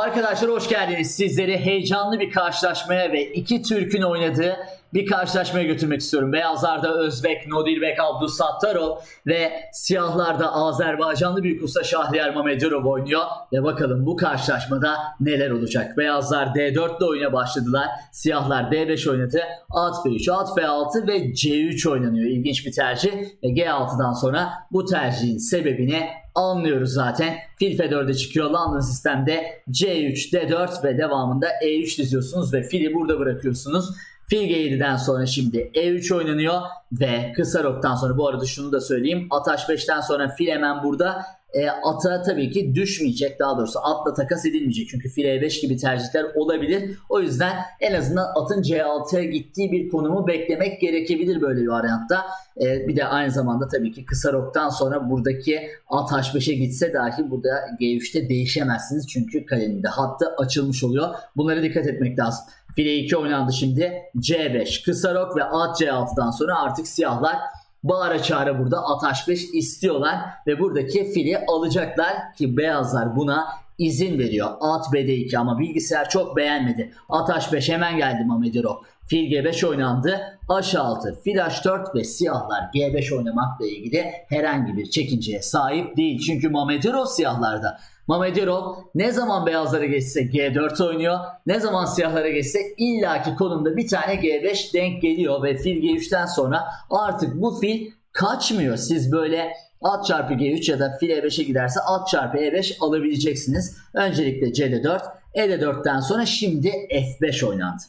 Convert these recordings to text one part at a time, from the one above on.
Arkadaşlar hoş geldiniz. Sizleri heyecanlı bir karşılaşmaya ve iki Türk'ün oynadığı bir karşılaşmaya götürmek istiyorum. Beyazlarda Özbek Nodilbek Abdusattarov ve siyahlarda Azerbaycanlı büyük usta Şahriyar Mamedurov oynuyor. Ve bakalım bu karşılaşmada neler olacak. Beyazlar D4 ile oyuna başladılar. Siyahlar D5 oynadı. At F3, At F6 ve C3 oynanıyor. İlginç bir tercih. Ve G6'dan sonra bu tercihin sebebini anlıyoruz zaten. Fil F4'e çıkıyor. London sistemde C3, D4 ve devamında E3 diziyorsunuz ve fili burada bırakıyorsunuz. Fil G7'den sonra şimdi E3 oynanıyor ve kısa roktan sonra bu arada şunu da söyleyeyim. At H5'ten sonra fil hemen burada e, ata tabii ki düşmeyecek. Daha doğrusu atla takas edilmeyecek. Çünkü fil E5 gibi tercihler olabilir. O yüzden en azından atın C6'ya gittiği bir konumu beklemek gerekebilir böyle bir varyantta. E, bir de aynı zamanda tabii ki kısa roktan sonra buradaki at H5'e gitse dahi burada G3'te değişemezsiniz. Çünkü kalenin de hattı açılmış oluyor. Bunlara dikkat etmek lazım. File 2 oynandı şimdi. C5 kısa rok ve at C6'dan sonra artık siyahlar bağıra çağıra burada at H5 istiyorlar ve buradaki fili alacaklar ki beyazlar buna izin veriyor. At BD2 ama bilgisayar çok beğenmedi. At H5 hemen geldi Mamediro. Fil G5 oynandı. H6, fil H4 ve siyahlar G5 oynamakla ilgili herhangi bir çekinceye sahip değil. Çünkü Mamediro siyahlarda. Mamediro ne zaman beyazlara geçse G4 oynuyor. Ne zaman siyahlara geçse illaki konumda bir tane G5 denk geliyor ve fil G3'ten sonra artık bu fil kaçmıyor. Siz böyle at çarpı G3 ya da fil E5'e giderse at çarpı E5 alabileceksiniz. Öncelikle CD4, ED4'ten sonra şimdi F5 oynandı.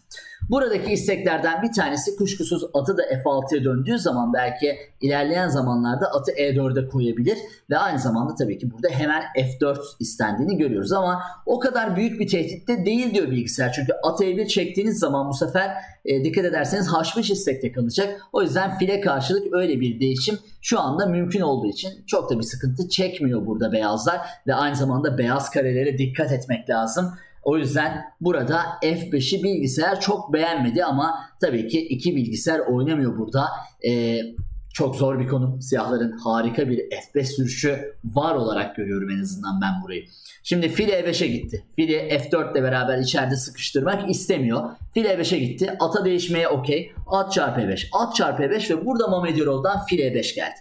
Buradaki isteklerden bir tanesi kuşkusuz atı da F6'ya döndüğü zaman belki ilerleyen zamanlarda atı E4'e koyabilir ve aynı zamanda tabii ki burada hemen F4 istendiğini görüyoruz ama o kadar büyük bir tehdit de değil diyor bilgisayar. Çünkü at E1 çektiğiniz zaman bu sefer e, dikkat ederseniz H5 istekte kalacak. O yüzden file karşılık öyle bir değişim şu anda mümkün olduğu için çok da bir sıkıntı çekmiyor burada beyazlar ve aynı zamanda beyaz karelere dikkat etmek lazım. O yüzden burada F5'i bilgisayar çok beğenmedi ama tabii ki iki bilgisayar oynamıyor burada. Ee, çok zor bir konu. Siyahların harika bir F5 sürüşü var olarak görüyorum en azından ben burayı. Şimdi fil E5'e gitti. Fili F4 ile beraber içeride sıkıştırmak istemiyor. Fil E5'e gitti. Ata değişmeye okey. At çarpı E5. At çarpı E5 ve burada Mamediorov'dan fil E5 geldi.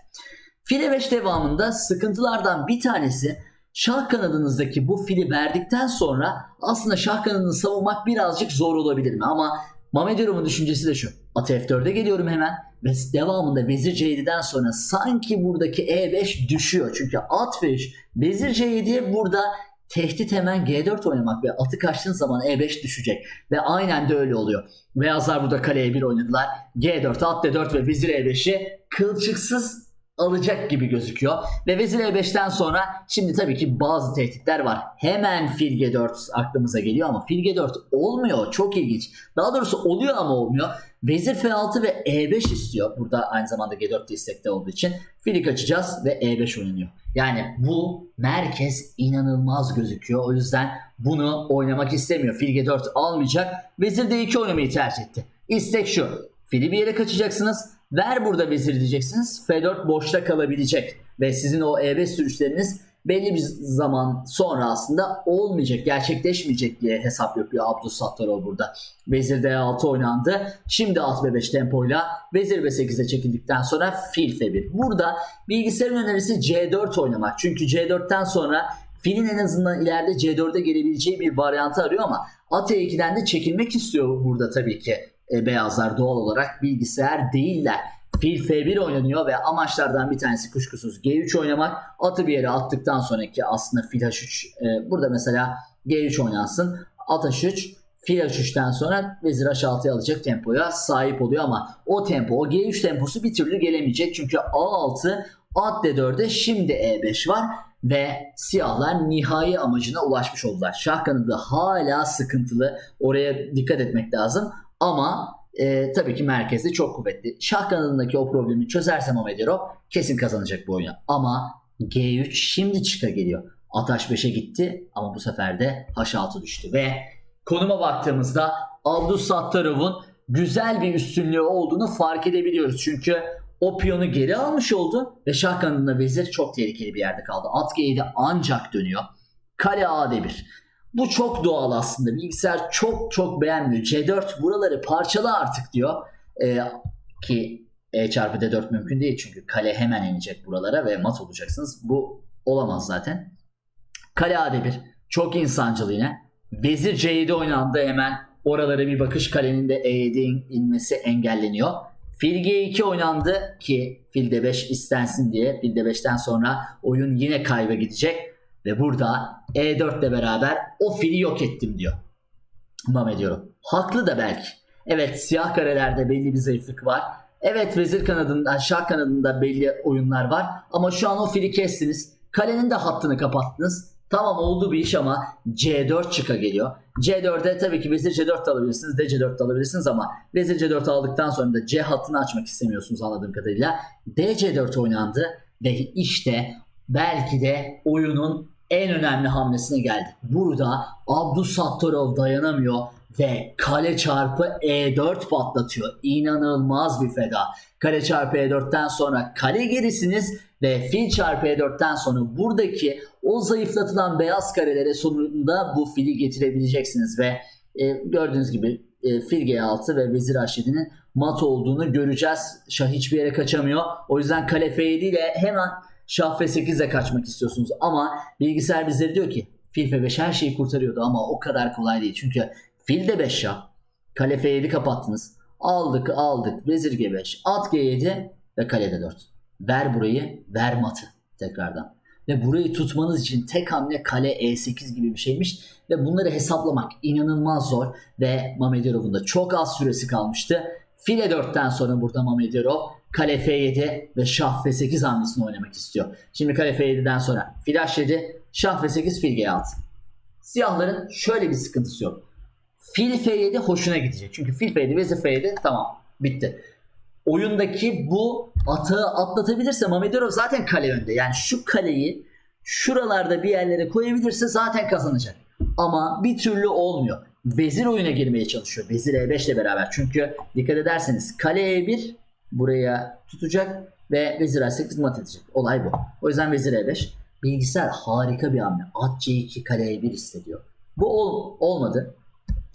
Fil E5 devamında sıkıntılardan bir tanesi şah kanadınızdaki bu fili verdikten sonra aslında şah kanadını savunmak birazcık zor olabilir mi? Ama Mamediorov'un düşüncesi de şu. At F4'e geliyorum hemen ve devamında vezir C7'den sonra sanki buradaki E5 düşüyor. Çünkü at F3 vezir C7'ye burada tehdit hemen G4 oynamak ve atı kaçtığın zaman E5 düşecek. Ve aynen de öyle oluyor. Beyazlar burada kale E1 oynadılar. G4, at D4 ve vezir E5'i kılçıksız alacak gibi gözüküyor. Ve vezir E5'ten sonra şimdi tabii ki bazı tehditler var. Hemen fil G4 aklımıza geliyor ama fil G4 olmuyor. Çok ilginç. Daha doğrusu oluyor ama olmuyor. Vezir F6 ve E5 istiyor. Burada aynı zamanda G4 de istekte olduğu için fili kaçacağız ve E5 oynanıyor. Yani bu merkez inanılmaz gözüküyor. O yüzden bunu oynamak istemiyor. Fil G4 almayacak. Vezir D2 oynamayı tercih etti. İstek şu. Fili bir yere kaçacaksınız. Ver burada vezir diyeceksiniz. F4 boşta kalabilecek. Ve sizin o E5 sürüşleriniz belli bir zaman sonra aslında olmayacak, gerçekleşmeyecek diye hesap yapıyor Abdus Sattarov burada. Vezir D6 oynandı. Şimdi at B5 tempoyla vezir B8'e çekildikten sonra fil F1. Burada bilgisayarın önerisi C4 oynamak. Çünkü C4'ten sonra filin en azından ileride C4'e gelebileceği bir varyantı arıyor ama at E2'den de çekilmek istiyor burada tabii ki e, beyazlar doğal olarak bilgisayar değiller. Fil F1 oynanıyor ve amaçlardan bir tanesi kuşkusuz G3 oynamak. Atı bir yere attıktan sonraki aslında fil H3 e, burada mesela G3 oynansın. At H3 fil H3'ten sonra vezir H6'ya alacak tempoya sahip oluyor ama o tempo o G3 temposu bir türlü gelemeyecek. Çünkü A6 at D4'e şimdi E5 var ve siyahlar nihai amacına ulaşmış oldular. Şah kanadı hala sıkıntılı. Oraya dikkat etmek lazım. Ama e, tabii ki merkezde çok kuvvetli. Şah kanadındaki o problemi çözerse Mamedero kesin kazanacak bu oyunu. Ama G3 şimdi çıka geliyor. At H5'e gitti ama bu sefer de H6 düştü ve konuma baktığımızda Abdus Sattarov'un güzel bir üstünlüğü olduğunu fark edebiliyoruz. Çünkü o piyonu geri almış oldu ve şah kanadında vezir çok tehlikeli bir yerde kaldı. At G7 ancak dönüyor. Kale A D1. Bu çok doğal aslında. Bilgisayar çok çok beğenmiyor. C4 buraları parçala artık diyor. Ee, ki E çarpı D4 mümkün değil çünkü kale hemen inecek buralara ve mat olacaksınız. Bu olamaz zaten. Kale AD1 çok insancıl yine. Vezir C7 oynandı hemen oralara bir bakış kalenin de E7 in- inmesi engelleniyor. Fil G2 oynandı ki fil D5 istensin diye. Fil D5'ten sonra oyun yine kayba gidecek. Ve burada E4 ile beraber o fili yok ettim diyor. Mame diyorum. Haklı da belki. Evet siyah karelerde belli bir zayıflık var. Evet vezir kanadında, şah kanadında belli oyunlar var. Ama şu an o fili kestiniz. Kalenin de hattını kapattınız. Tamam oldu bir iş ama C4 çıka geliyor. C4'e tabii ki vezir C4 de alabilirsiniz, D C4 de alabilirsiniz ama vezir C4 aldıktan sonra da C hattını açmak istemiyorsunuz anladığım kadarıyla. D C4 oynandı ve işte belki de oyunun en önemli hamlesine geldi. Burada Abdusattorov dayanamıyor ve kale çarpı E4 patlatıyor. İnanılmaz bir feda. Kale çarpı E4'ten sonra kale gerisiniz ve fil çarpı E4'ten sonra buradaki o zayıflatılan beyaz karelere sonunda bu fili getirebileceksiniz ve e, gördüğünüz gibi e, fil G6 ve vezir H7'nin mat olduğunu göreceğiz. Şah hiçbir yere kaçamıyor. O yüzden kale F7 ile hemen Şah F8'e kaçmak istiyorsunuz ama bilgisayar bizlere diyor ki fil F5 her şeyi kurtarıyordu ama o kadar kolay değil. Çünkü fil de 5 şah. Kale F7 kapattınız. Aldık aldık vezir G5 at G7 ve kale D4. Ver burayı ver matı tekrardan. Ve burayı tutmanız için tek hamle kale E8 gibi bir şeymiş. Ve bunları hesaplamak inanılmaz zor. Ve Mamedyarov'un da çok az süresi kalmıştı. File 4'ten sonra burada Mamedyarov kale F7 ve şah F8 hamlesini oynamak istiyor. Şimdi kale F7'den sonra fil H7, şah F8, fil G6. Siyahların şöyle bir sıkıntısı yok. Fil F7 hoşuna gidecek. Çünkü fil F7, vezir F7 tamam bitti. Oyundaki bu atağı atlatabilirse Mamedorov zaten kale önde. Yani şu kaleyi şuralarda bir yerlere koyabilirse zaten kazanacak. Ama bir türlü olmuyor. Vezir oyuna girmeye çalışıyor. Vezir E5 ile beraber. Çünkü dikkat ederseniz kale E1 buraya tutacak ve vezir A8 mat edecek. Olay bu. O yüzden vezir E5 bilgisayar harika bir hamle. At C2 kale E1 istediyor. Bu ol, olmadı.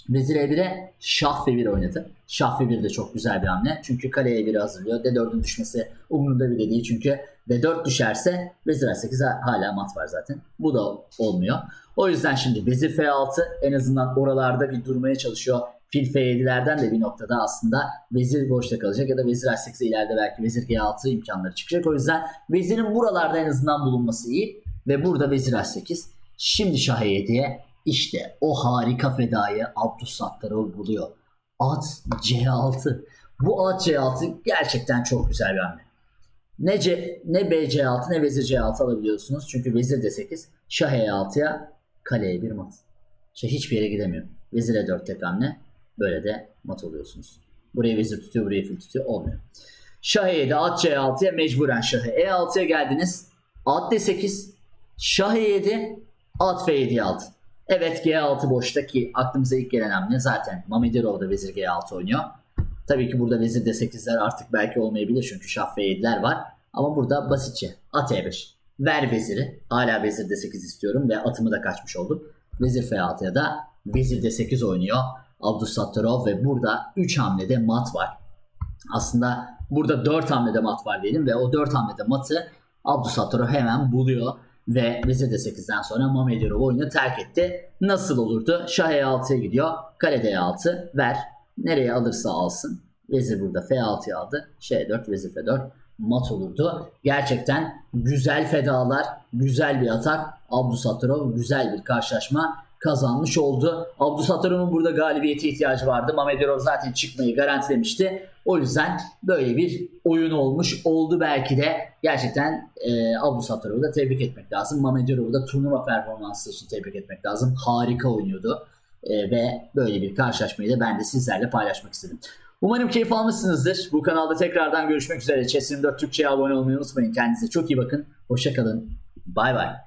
Vezir E1'e şah F1 oynadı. Şah F1 de çok güzel bir hamle. Çünkü kale E1'i hazırlıyor. D4'ün düşmesi umurunda bile değil. Çünkü D4 düşerse vezir A8'e hala mat var zaten. Bu da olmuyor. O yüzden şimdi vezir F6 en azından oralarda bir durmaya çalışıyor. Fil F7'lerden de bir noktada aslında vezir boşta kalacak ya da vezir H8'e ileride belki vezir G6 imkanları çıkacak. O yüzden vezirin buralarda en azından bulunması iyi. Ve burada vezir H8. Şimdi Şah E7'ye işte o harika fedayı Abdus Sattarov buluyor. At C6. Bu at C6 gerçekten çok güzel bir hamle. Ne, C, ne BC6 ne vezir C6 alabiliyorsunuz. Çünkü vezir D8 şah E6'ya kaleye bir mat. Şah hiçbir yere gidemiyor. Vezir E4 tek hamle. Böyle de mat oluyorsunuz. Buraya vezir tutuyor, buraya fil tutuyor. Olmuyor. Şah E7, at C6'ya mecburen şahı. E6'ya geldiniz. At D8, şah E7, at F7 aldı. Evet G6 boşta ki aklımıza ilk gelen hamle zaten Mamedov da vezir G6 oynuyor. Tabii ki burada vezir D8'ler artık belki olmayabilir çünkü şah F7'ler var. Ama burada basitçe at E5. Ver veziri. Hala vezir D8 istiyorum ve atımı da kaçmış oldum. Vezir F6'ya da vezir D8 oynuyor. Abdus Sattarov ve burada 3 hamlede mat var. Aslında burada 4 hamlede mat var diyelim ve o 4 hamlede matı Abdus Sattarov hemen buluyor ve vezir d8'den sonra Mamedov oyunu terk etti. Nasıl olurdu? Şah e6'ya gidiyor. Kale d6 ver. Nereye alırsa alsın. Vezir burada f6'ya aldı. Ş4 vezir f4 mat olurdu. Gerçekten güzel fedalar, güzel bir atak. Abdusattorov güzel bir karşılaşma kazanmış oldu. Abdusattorov'un burada galibiyete ihtiyacı vardı. Mamedov zaten çıkmayı garantilemişti. O yüzden böyle bir oyun olmuş oldu belki de. Gerçekten e, Abdusattorov'u da tebrik etmek lazım. Mamedov'u da turnuva performansı için tebrik etmek lazım. Harika oynuyordu. E, ve böyle bir karşılaşmayı da ben de sizlerle paylaşmak istedim. Umarım keyif almışsınızdır. Bu kanalda tekrardan görüşmek üzere. Chess 24 Türkçe'ye abone olmayı unutmayın. Kendinize çok iyi bakın. Hoşçakalın. Bay bay.